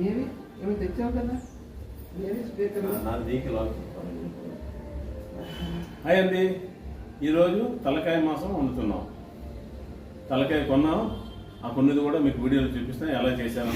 ఏమి? తెచ్చావు కదా? ఏవి స్పీకర్? నా దీనికి అండి. ఈరోజు తలకాయ మాసం వండుతున్నాం. తలకాయ కొన్నాం. ఆ కొన్నది కూడా మీకు వీడియోలో చూపిస్తాను. ఎలా చేశాను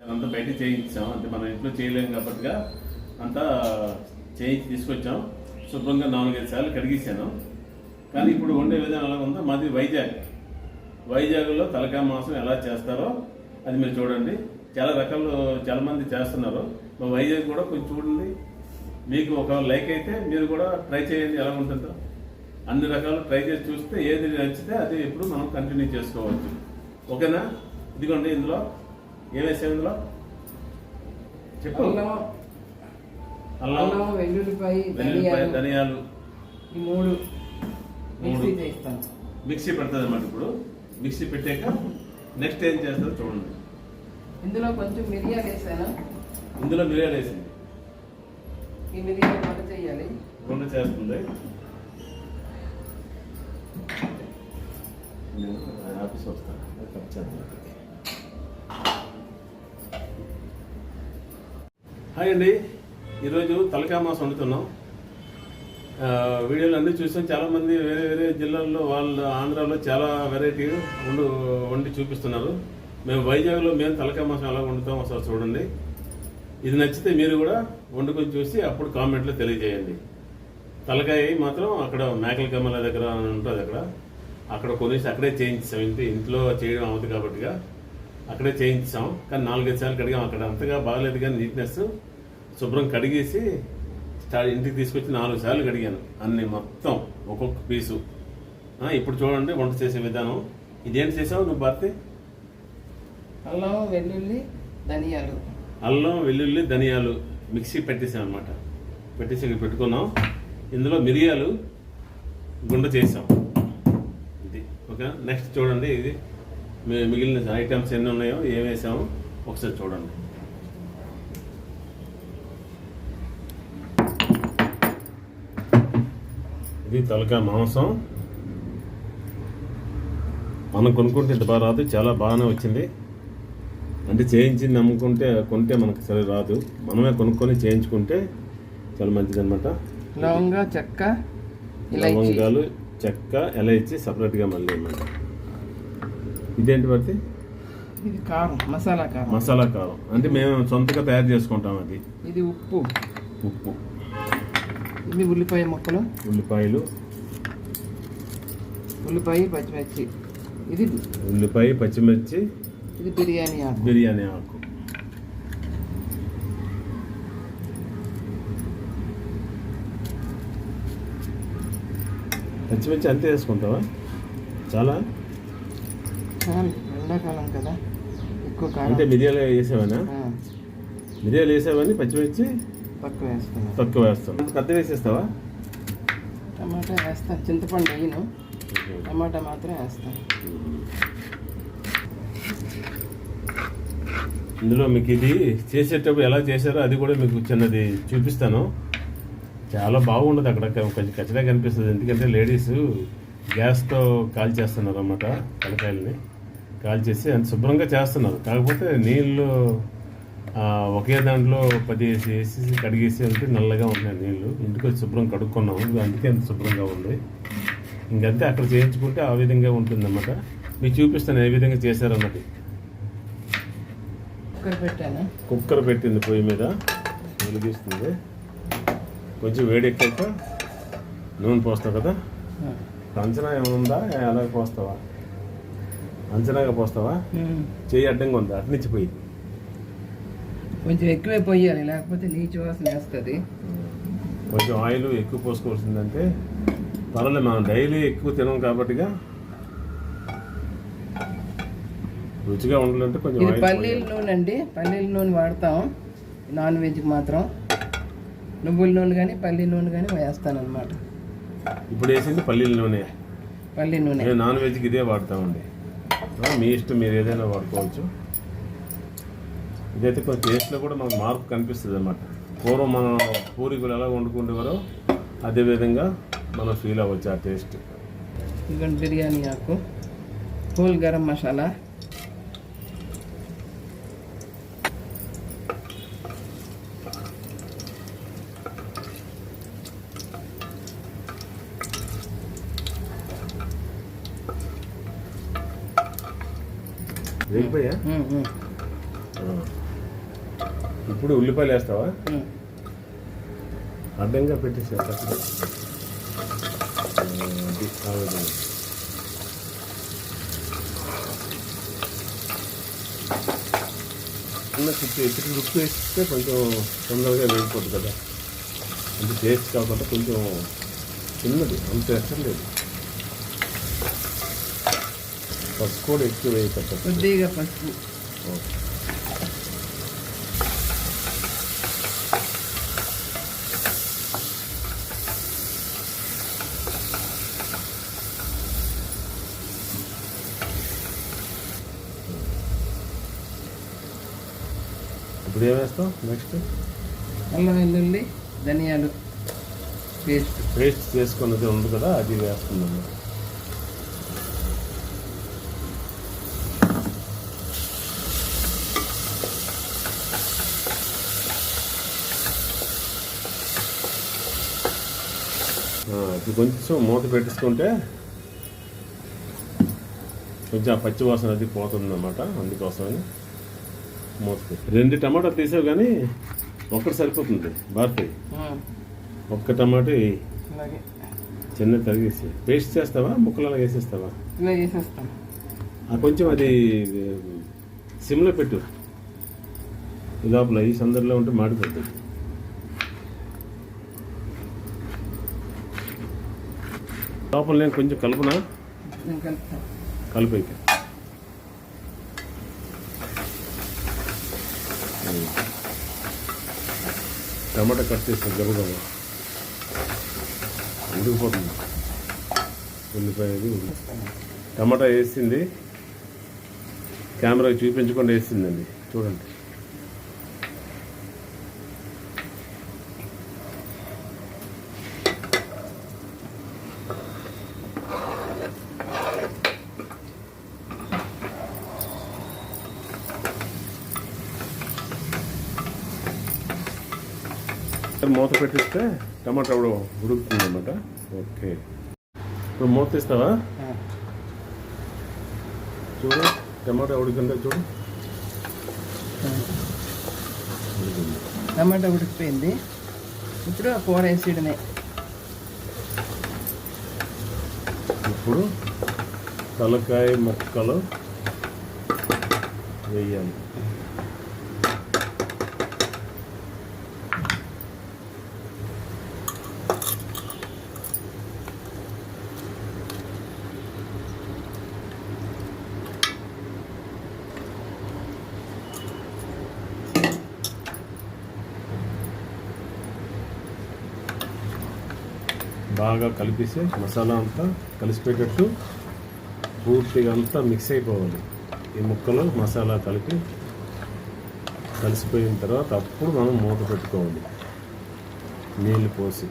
అంతా బయట చేయించాం అంటే మనం ఇంట్లో చేయలేం అంతా చేయించి తీసుకొచ్చాం. శుభ్రంగా నాలుగైదు సార్లు కడిగించాను కానీ ఇప్పుడు వండే విధానం ఎలా ఉందో మాది వైజాగ్. వైజాగ్లో తలకా మాంసం ఎలా చేస్తారో అది మీరు చూడండి. చాలా రకాలు చాలా మంది చేస్తున్నారు. మా వైజాగ్ కూడా కొంచెం చూడండి. మీకు ఒక లైక్ అయితే మీరు కూడా ట్రై చేయండి ఎలా ఉంటుందో. అన్ని రకాలు ట్రై చేసి చూస్తే ఏది నచ్చితే అది ఎప్పుడు మనం కంటిన్యూ చేసుకోవచ్చు. ఓకేనా? ఇదిగోండి ఇందులో. ఏమేసాం ఇందులో? చెప్పు. అల్లం అల్లం అల్లం వెల్లుల్లిపాయ వెల్లుల్లిపాయ ధనియాలు. ఈ మూడు మిక్సీ. చేస్తాను. మిక్సీ పెడుతుంది అన్నమాట ఇప్పుడు. మిక్సీ పెట్టాక నెక్స్ట్ ఏం చేస్తుందో చూడండి. ఇందులో కొంచెం మిరియాలు వేసాను. ఇందులో మిరియాలు వేసింది ఈ మిరియాలు వంట చేయాలి. గుండె చేస్తుంది. ఆఫీస్ వస్తాను కట్ చేస్తాను హాయ్ అండి. ఈరోజు తలకాయ మాసం వండుతున్నాం. వీడియోలు అన్నీ చూసాం చాలామంది వేరే వేరే జిల్లాల్లో వాళ్ళు ఆంధ్రాలో చాలా వెరైటీ వండు వండి చూపిస్తున్నారు. మేము వైజాగ్లో మేము తలకాయ మాసం ఎలా వండుతాం ఒకసారి చూడండి. ఇది నచ్చితే మీరు కూడా వండుకొని చూసి అప్పుడు కామెంట్లో తెలియజేయండి. తలకాయ మాత్రం అక్కడ మేకల కమ్మల దగ్గర ఉంటుంది అక్కడ. అక్కడ కొనేసి అక్కడే చేయించాం ఇంటి ఇంట్లో చేయడం అవ్వదు కాబట్టిగా అక్కడే చేయించాం. కానీ నాలుగైదు సార్లు కడిగాం. అక్కడ అంతగా బాగలేదు కానీ నీట్నెస్ శుభ్రం కడిగేసి స్టార్ట్ ఇంటికి తీసుకొచ్చి నాలుగు సార్లు కడిగాను. అన్ని మొత్తం ఒక్కొక్క పీసు. ఇప్పుడు చూడండి వంట చేసే విధానం. ఇదేంటి చేసావు నువ్వు భర్తీ? అల్లం వెల్లుల్లి ధనియాలు. అల్లం వెల్లుల్లి ధనియాలు మిక్సీ పెట్టేసాం అనమాట పెట్టేసి ఇక్కడ పెట్టుకున్నాం. ఇందులో మిరియాలు గుండ చేసాం. ఇది ఓకే నెక్స్ట్ చూడండి ఇది. మిగిలిన ఐటమ్స్ ఎన్ని ఉన్నాయో ఏం వేసామో ఒకసారి చూడండి. ఇది తలకాయ మాంసం. మనం కొనుక్కుంటే ఇంత బాగా రాదు చాలా బాగానే వచ్చింది. అంటే చేయించి నమ్ముకుంటే కొంటే మనకు సరే రాదు. మనమే కొనుక్కొని చేయించుకుంటే చాలా మంచిది అనమాట లవంగా చెక్క లవంగాలు చెక్క ఎలైచి సపరేట్గా మళ్ళీ అన్నమాట ఇదేంటి పడితే ఇది కారం మసాలా కారం. మసాలా కారం. అంటే మేము సొంతగా తయారు చేసుకుంటాం అది. ఇది ఉప్పు. ఉప్పు. ఇది ఉల్లిపాయ ముక్కలు. ఉల్లిపాయలు. ఉల్లిపాయ పచ్చిమిర్చి. ఇది ఉల్లిపాయ పచ్చిమిర్చి. ఇది బిర్యానీ ఆకు. బిర్యానీ ఆకు. పచ్చిమిర్చి అంతే వేసుకుంటావా? చాలా చాలు? ఎండాకాలం కదా ఎక్కువ అంటే కారం మిరియాలు వేసావనా? మిరియాలు వేసావని పచ్చిమిర్చి తక్కువ వేస్తున్నాను తక్కువ వేస్తాం పెద్ద వేసేస్తావా? టమాటా వేస్తాను చింతపండు వేయను. టమాటా మాత్రం వేస్తాను ఇందులో మీకు ఇది చేసేటప్పుడు ఎలా చేశారో అది కూడా మీకు చిన్నది చూపిస్తాను. చాలా బాగుండదు అక్కడ. కొంచెం కచ్చడా కనిపిస్తుంది. ఎందుకంటే లేడీస్ గ్యాస్తో కాల్ చేస్తున్నారు అన్నమాట తలకాయలని. కాల్ చేసి అంత శుభ్రంగా చేస్తున్నారు. కాకపోతే నీళ్ళు ఒకే దాంట్లో పది వేసి వేసి కడిగేసి ఉంటే నల్లగా ఉన్నాయి నీళ్ళు ఇంటికి వచ్చి శుభ్రం కడుక్కున్నాము. అందుకే అంత శుభ్రంగా ఉంది. ఇంకంతే అక్కడ చేయించుకుంటే ఆ విధంగా ఉంటుందన్నమాట. మీకు చూపిస్తాను ఏ విధంగా చేశారన్నది కుక్కర్ పెట్టాను? కుక్కర్ పెట్టింది పొయ్యి మీద. వెలిగిస్తుంది కొంచెం వేడి ఎక్కాక నూనె పోస్తావు కదా? ఆ. అంచనా ఏముందా అలాగే పోస్తావా? అంచనాగా పోస్తావా. చెయ్యి అడ్డంగా ఉందా అటు నుంచి పోయి. కొంచెం ఎక్కువే పోయాలి లేకపోతే నీచు వాసన వేస్తుంది. కొంచెం ఆయిల్ ఎక్కువ పోసుకోవాల్సిందంటే పర్వాలేదు మనం డైలీ ఎక్కువ తినం కాబట్టిగా రుచిగా ఉండాలంటే కొంచెం పల్లీల. నూనె అండి పల్లీల నూనె వాడతాం నాన్ వెజ్కి మాత్రం. నువ్వుల నూనె కానీ పల్లి నూనె కానీ వేస్తాను అనమాట ఇప్పుడు వేసింది పల్లీల నూనె. పల్లి నూనె నాన్ వెజ్కి ఇదే వాడతామండి. మీ ఇష్టం మీరు ఏదైనా వాడుకోవచ్చు. ఇదైతే కొంచెం టేస్ట్లో కూడా మనకు మార్పు కనిపిస్తుంది అనమాట పూర్వం మనం పూరికలు ఎలా వండుకుంటేవారో అదే విధంగా మనం ఫీల్ అవ్వచ్చు ఆ టేస్ట్ ఇదిగోండి బిర్యానీ ఆకు. కూల్ గరం మసాలా. వేగిపోయా. ఇప్పుడు ఉల్లిపాయలు వేస్తావా. అడ్డంగా పెట్టేసా విధంగా చిన్న చిట్టి ఉప్పు వేస్తే కొంచెం తొందరగా వేగిపోతుంది కదా. అంటే టేస్ట్ కాకుండా కొంచెం చిన్నది అంత ఎక్కర్లేదు పసుపు కూడా ఎక్కువ వేయకపోతే కొద్దిగా పసుపు. ఇప్పుడు ఏం వేస్తాం నెక్స్ట్ అల్లం వెల్లుల్లి ధనియాలు పేస్ట్. పేస్ట్ చేసుకున్నది ఉంది కదా అది వేస్తున్నాము ఇప్పుడు కొంచెం మూత పెట్టేసుకుంటే కొంచెం ఆ పచ్చి వాసన అది పోతుంది అనమాట అందుకోసమని మూత రెండు టమాటా తీసావు కానీ ఒక్కటి సరిపోతుంది భారతి ఒక్క టమాటా చిన్న తరిగేసి. పేస్ట్ చేస్తావా ముక్కలలో వేసేస్తావా? ఆ కొంచెం అది సిమ్లో పెట్టు. లోపల ఈ సందర్లో ఉంటే మాడిపోతుంది లోపల నేను కొంచెం కలుపునా? కలిపేక. టమాటా కట్ చేస్తాను గబగబ ఉడికిపోతుంది. ఉల్లిపాయది టమాటా వేసింది. కెమెరా చూపించకుండా వేసిందండి. చూడండి. మూత పెట్టిస్తే టమాటా కూడా ఉడుకుతుంది అన్నమాట ఓకే. ఇప్పుడు మూత ఇస్తావా చూడు టమాటా ఉడికిందా చూడు. టమాటా ఉడికిపోయింది. ఇప్పుడు ఆ కూర వేసేయడమే. ఇప్పుడు తలకాయ ముక్కలు వేయాలి. బాగా కలిపేసి మసాలా అంతా కలిసిపోయేటట్టు పూర్తిగా అంతా మిక్స్ అయిపోవాలి. ఈ ముక్కలు మసాలా కలిపి కలిసిపోయిన తర్వాత అప్పుడు మనం మూత పెట్టుకోవాలి. నీళ్ళు పోసి.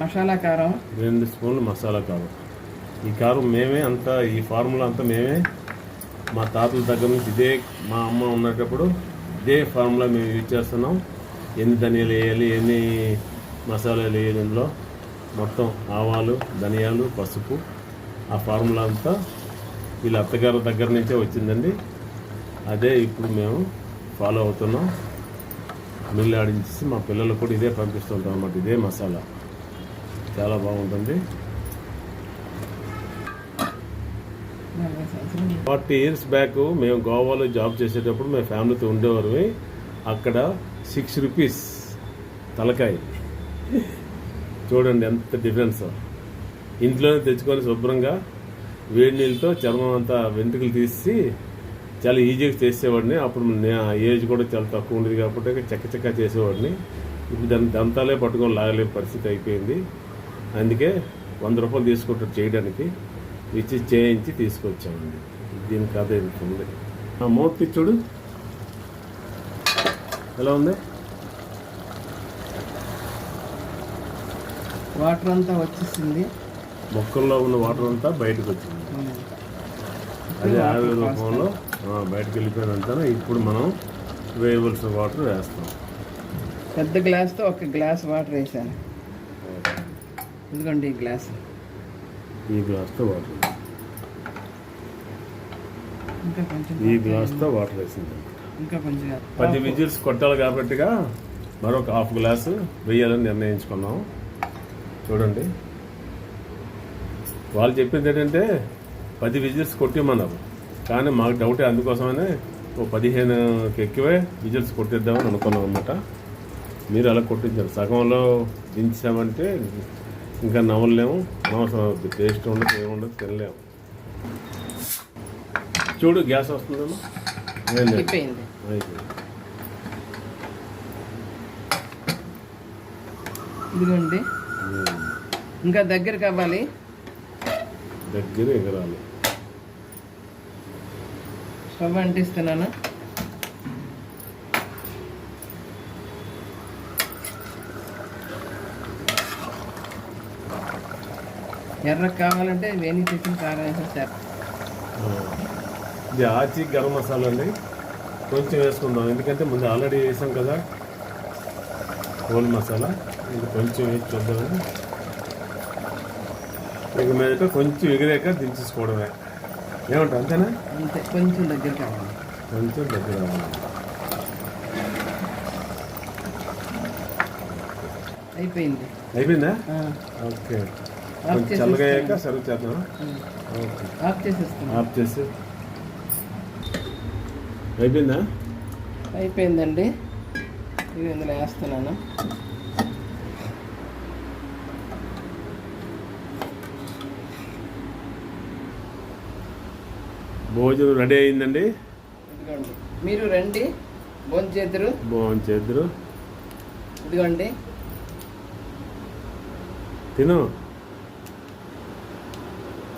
మసాలా కారం. రెండు స్పూన్లు మసాలా కారం. ఈ కారం మేమే అంతా ఈ ఫార్ములా అంతా మేమే మా తాతల దగ్గర నుంచి ఇదే మా అమ్మ ఉన్నప్పుడు ఇదే ఫార్ములా మేము యూజ్ చేస్తున్నాం. ఎన్ని ధనియాలు వేయాలి ఎన్ని మసాలాలు వేయాలి ఇందులో మొత్తం ఆవాలు ధనియాలు పసుపు ఆ ఫార్ములా అంతా వీళ్ళ అత్తగారి దగ్గర నుంచే వచ్చిందండి. అదే ఇప్పుడు మేము ఫాలో అవుతున్నాం. మిల్లు ఆడించేసి మా పిల్లలు కూడా ఇదే పంపిస్తుంటాం అన్నమాట ఇదే మసాలా. చాలా బాగుంటుంది ఫార్టీ ఇయర్స్ బ్యాక్ మేము గోవాలో జాబ్ చేసేటప్పుడు మేము ఫ్యామిలీతో ఉండేవారు అక్కడ సిక్స్ రూపీస్ తలకాయ. చూడండి ఎంత డిఫరెన్స్. ఇంట్లోనే తెచ్చుకొని శుభ్రంగా వేడి నీళ్ళతో చర్మం అంతా వెంట్రుకలు తీసి చాలా ఈజీగా చేసేవాడిని. అప్పుడు నా ఏజ్ కూడా చాలా తక్కువ ఉండేది కాబట్టి చెక్క చెక్క చేసేవాడిని. ఇప్పుడు దాని దంతాలే పట్టుకొని లాగలేని పరిస్థితి అయిపోయింది. అందుకే వంద రూపాయలు తీసుకుంటారు చేయడానికి. ఇచ్చి చేయించి తీసుకొచ్చామండి. దీని కథ ఇంత ఉంది. మూర్తి చూడు. ఎలా ఉంది? వాటర్ అంతా వచ్చేసింది. మొక్కల్లో ఉన్న వాటర్ అంతా బయటకు వచ్చింది. అదే ఆవిరి రూపంలో బయటకు వెళ్ళిపోయినంత ఇప్పుడు మనం వేయవలసిన వాటర్ వేస్తాం. పెద్ద గ్లాస్తో ఒక గ్లాస్ వాటర్ వేసాను. ఇదిగోండి ఈ గ్లాస్? ఈ గ్లాస్తో వాటర్ ఇంకా కొంచెం ఈ గ్లాస్తో వాటర్ వేసింది. ఇంకా కొంచెం పది విజిల్స్ కొట్టాలి కాబట్టిగా మరొక హాఫ్ గ్లాసు వేయాలని నిర్ణయించుకున్నాం. చూడండి. వాళ్ళు చెప్పింది ఏంటంటే పది విజిల్స్ కొట్టిమన్నారు కానీ మాకు డౌటే అందుకోసమనే ఓ పదిహేనుకి ఎక్కువే విజిల్స్ కొట్టిద్దామని అనుకున్నాం అనమాట మీరు అలా కొట్టించారు. సగంలో దించామంటే ఇంకా నవ్వలేము అనవసరం అవుతుంది టేస్ట్ ఉండదు ఏముండదు తినలేము. చూడు గ్యాస్ వస్తుందమ్మా. అయిపోయింది. ఇదిగోండి. ఇంకా దగ్గర కావాలి దగ్గర ఎగరాలి. స్టవ్ అంటిస్తున్నాను? ఎర్ర కావాలంటే వేణి తెచ్చిన కారం వేసేసారు. ఇది ఆచి గరం మసాలా అండి. కొంచెం వేసుకుందాం. ఎందుకంటే ముందు ఆల్రెడీ వేసాం కదా. హోల్ మసాలా. ఇది కొంచెం వేసి చూద్దామని ఇక మీదట కొంచెం ఎగిరాక దించేసుకోవడమే. ఏమంటారు అంతేనా? అంతే కొంచెం దగ్గర కావాలి కొంచెం దగ్గర. అయిపోయింది. అయిపోయిందా? ఓకే. చల్లగా అయ్యాక. సర్వ్ చేద్దాం. ఓకే. ఆఫ్ చేసేస్తున్నాను ఆఫ్ చేసి. అయిపోయిందా? అయిపోయిందండి. ఇవి ఇందులో వేస్తున్నాను. భోజనం రెడీ అయిందండి? మీరు రండి. భోంచేద్దరు భోజనం చేద్దరు. ఇదిగోండి. తిను.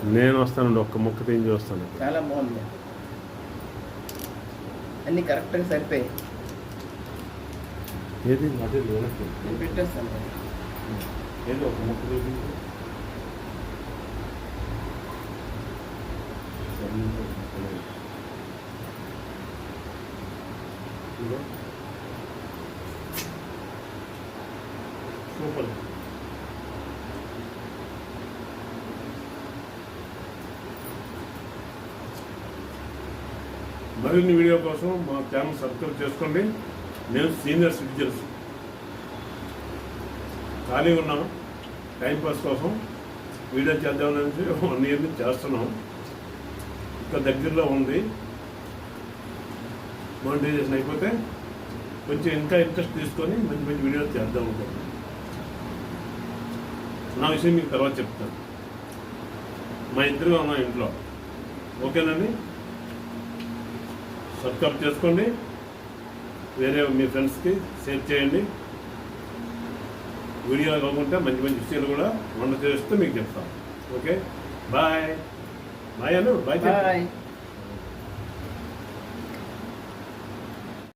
నేను వస్తానండి ఒక్క ముక్క తిని చూస్తాను. చాలా బాగుంది. అన్నీ కరెక్ట్గా సరిపోయాయి. ఏది? అదే. నేను పెట్టేస్తాను. ఏది ఒక ముక్క చూపించు. సూపర్ మరిన్ని వీడియో కోసం మా ఛానల్ సబ్స్క్రైబ్ చేసుకోండి. నేను సీనియర్ సిటిజన్స్. ఖాళీ ఉన్నాం టైంపాస్ కోసం వీడియో చేద్దామని వన్ ఇయర్ నుంచి చేస్తున్నాం. ఇంకా దగ్గరలో ఉంది. మోనిటైజేషన్ అయిపోతే కొంచెం ఇంకా ఇంట్రెస్ట్ తీసుకొని మంచి మంచి వీడియోలు చేద్దాం అనుకుంటున్నాను. నా విషయం మీకు తర్వాత చెప్తాను. మా ఇద్దరుగా ఉన్నాం ఇంట్లో. ఓకేనండి? సబ్స్క్రైబ్ చేసుకోండి. వేరే మీ ఫ్రెండ్స్కి షేర్ చేయండి. వీడియో కాకుండా మంచి మంచి విషయాలు కూడా వంట చేస్తూ మీకు చెప్తాం okay? Bye bye Anu bye bye